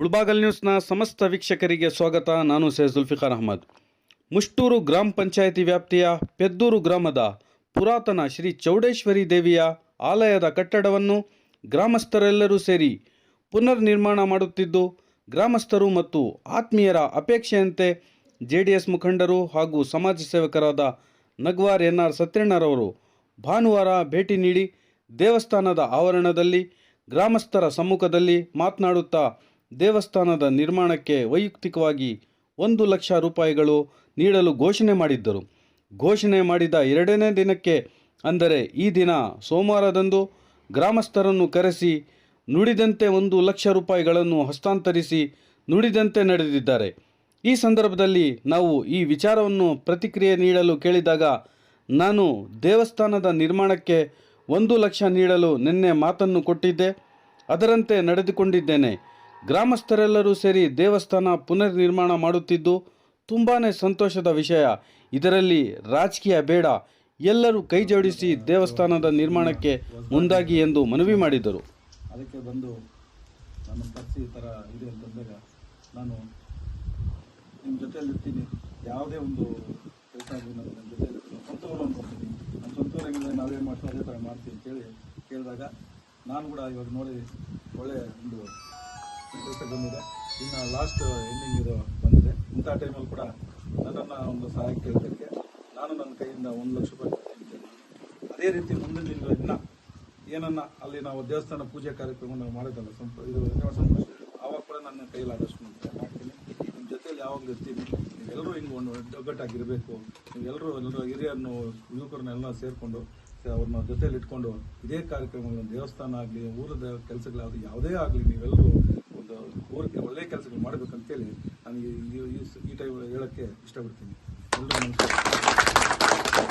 ಉಳ್ಬಾಗಲ್ ನ್ಯೂಸ್ನ ಸಮಸ್ತ ವೀಕ್ಷಕರಿಗೆ ಸ್ವಾಗತ. ನಾನು ಸೇ ಜುಲ್ಫಿಕಾರ್ ಅಹಮದ್. ಮುಷ್ಟೂರು ಗ್ರಾಮ ಪಂಚಾಯಿತಿ ವ್ಯಾಪ್ತಿಯ ಪೆದ್ದೂರು ಗ್ರಾಮದ ಪುರಾತನ ಶ್ರೀ ಚೌಡೇಶ್ವರಿ ದೇವಿಯ ಆಲಯದ ಕಟ್ಟಡವನ್ನು ಗ್ರಾಮಸ್ಥರೆಲ್ಲರೂ ಸೇರಿ ಪುನರ್ ನಿರ್ಮಾಣ ಮಾಡುತ್ತಿದ್ದು, ಗ್ರಾಮಸ್ಥರು ಮತ್ತು ಆತ್ಮೀಯರ ಅಪೇಕ್ಷೆಯಂತೆ ಜೆ ಡಿ ಎಸ್ ಮುಖಂಡರು ಹಾಗೂ ಸಮಾಜ ಸೇವಕರಾದ ನಗ್ವಾರ್ ಎನ್ ಆರ್ ಸತ್ಯಣ್ಣರವರು ಭಾನುವಾರ ಭೇಟಿ ನೀಡಿ ದೇವಸ್ಥಾನದ ಆವರಣದಲ್ಲಿ ಗ್ರಾಮಸ್ಥರ ಸಮ್ಮುಖದಲ್ಲಿ ಮಾತನಾಡುತ್ತಾ ದೇವಸ್ಥಾನದ ನಿರ್ಮಾಣಕ್ಕೆ ವೈಯಕ್ತಿಕವಾಗಿ ಒಂದು ಲಕ್ಷ ರೂಪಾಯಿಗಳು ನೀಡಲು ಘೋಷಣೆ ಮಾಡಿದ್ದರು. ಘೋಷಣೆ ಮಾಡಿದ ಎರಡನೇ ದಿನಕ್ಕೆ, ಅಂದರೆ ಈ ದಿನ ಸೋಮವಾರದಂದು ಗ್ರಾಮಸ್ಥರನ್ನು ಕರೆಸಿ ನುಡಿದಂತೆ ಒಂದು ಲಕ್ಷ ರೂಪಾಯಿಗಳನ್ನು ಹಸ್ತಾಂತರಿಸಿ ನುಡಿದಂತೆ ನಡೆದಿದ್ದಾರೆ. ಈ ಸಂದರ್ಭದಲ್ಲಿ ನಾವು ಈ ವಿಚಾರವನ್ನು ಪ್ರತಿಕ್ರಿಯೆ ನೀಡಲು ಕೇಳಿದಾಗ, ನಾನು ದೇವಸ್ಥಾನದ ನಿರ್ಮಾಣಕ್ಕೆ ಒಂದು ಲಕ್ಷ ನೀಡಲು ನಿನ್ನೆ ಮಾತನ್ನು ಕೊಟ್ಟಿದ್ದೆ. ಅದರಂತೆ ನಡೆದುಕೊಂಡಿದ್ದೇನೆ. ಗ್ರಾಮಸ್ಥರೆಲ್ಲರೂ ಸೇರಿ ದೇವಸ್ಥಾನ ಪುನರ್ ನಿರ್ಮಾಣ ಮಾಡುತ್ತಿದ್ದು ತುಂಬಾ ಸಂತೋಷದ ವಿಷಯ. ಇದರಲ್ಲಿ ರಾಜಕೀಯ ಬೇಡ, ಎಲ್ಲರೂ ಕೈ ಜೋಡಿಸಿ ದೇವಸ್ಥಾನದ ನಿರ್ಮಾಣಕ್ಕೆ ಮುಂದಾಗಿ ಎಂದು ಮನವಿ ಮಾಡಿದರು. ಅದಕ್ಕೆ ಬಂದು ನನ್ನ ಪರಿಸ್ಥಿತಿ ಈ ಥರ ಇದೆ ಅಂತಂದಾಗ ನಾನು ನಿಮ್ಮ ಜೊತೆಯಲ್ಲಿ ಇರ್ತೀನಿ. ಯಾವುದೇ ಒಂದು ಕೆಲಸ ಆಗಲಿ ನಾನು ನನ್ನ ಜೊತೆ ಸ್ವಂತ ಅನ್ಕೊಂತೀನಿ ನನ್ನ ಸ್ವಂತವರಾಗಿದ್ದರೆ ನಾವೇನು ಮಾಡ್ತೀವಿ? ಅದೇ ಥರ ಮಾಡ್ತೀವಿ ಅಂತೇಳಿ ಕೇಳಿದಾಗ ನಾನು ಕೂಡ ಇವಾಗ ನೋಡಿ ಒಳ್ಳೆಯ ಒಂದು ಕೆಲಸ ಬಂದಿದೆ ಇನ್ನು ಲಾಸ್ಟ್ ಎಂಡಿಂಗ್ ಇದು ಬಂದಿದೆ. ಇಂಥ ಟೈಮಲ್ಲಿ ಕೂಡ ನನ್ನನ್ನು ಒಂದು ಸಹಾಯ ಕೇಳಿದ್ದಕ್ಕೆ ನಾನು ನನ್ನ ಕೈಯಿಂದ ಒಂದು ಲಕ್ಷ ರೂಪಾಯಿ. ಅದೇ ರೀತಿ ಮುಂದಿನ ದಿನಗಳು ಇನ್ನ ಏನನ್ನ ಅಲ್ಲಿ ನಾವು ದೇವಸ್ಥಾನ ಪೂಜೆ ಕಾರ್ಯಕ್ರಮ ನಾವು ಮಾಡೋದಲ್ಲ, ಸಂಪ ಇದು ಆವಾಗ ಕೂಡ ನನ್ನ ಕೈಯಲ್ಲಿ ಆದಷ್ಟು ಮಾಡ್ತೀನಿ. ನಿಮ್ಮ ಜೊತೆಯಲ್ಲಿ ಯಾವಾಗಲೂ ಇರ್ತೀನಿ, ನೀವೆಲ್ಲರೂ ಹಿಂಗೆ ಒಂದು ಒಗ್ಗಟ್ಟಾಗಿರಬೇಕು. ನೀವೆಲ್ಲರೂ ಎಲ್ಲರೂ ಹಿರಿಯರನ್ನು ಯುವಕರನ್ನೆಲ್ಲ ಸೇರಿಕೊಂಡು ಅವ್ರನ್ನ ಜೊತೆಯಲ್ಲಿ ಇಟ್ಕೊಂಡು ಇದೇ ಕಾರ್ಯಕ್ರಮಗಳು ದೇವಸ್ಥಾನ ಆಗಲಿ, ಊರದ ಕೆಲಸಗಳಾಗಲಿ, ಯಾವುದೇ ಆಗಲಿ ನೀವೆಲ್ಲರೂ ಊರಿಗೆ ಒಳ್ಳೆಯ ಕೆಲಸಗಳು ಮಾಡಬೇಕಂತೇಳಿ ನಾನು ಈ- ಟೈಮ್ ಹೇಳೋಕ್ಕೆ ಇಷ್ಟಪಡ್ತೀನಿ. ಎಲ್ಲರೂ ನಮಸ್ಕಾರ.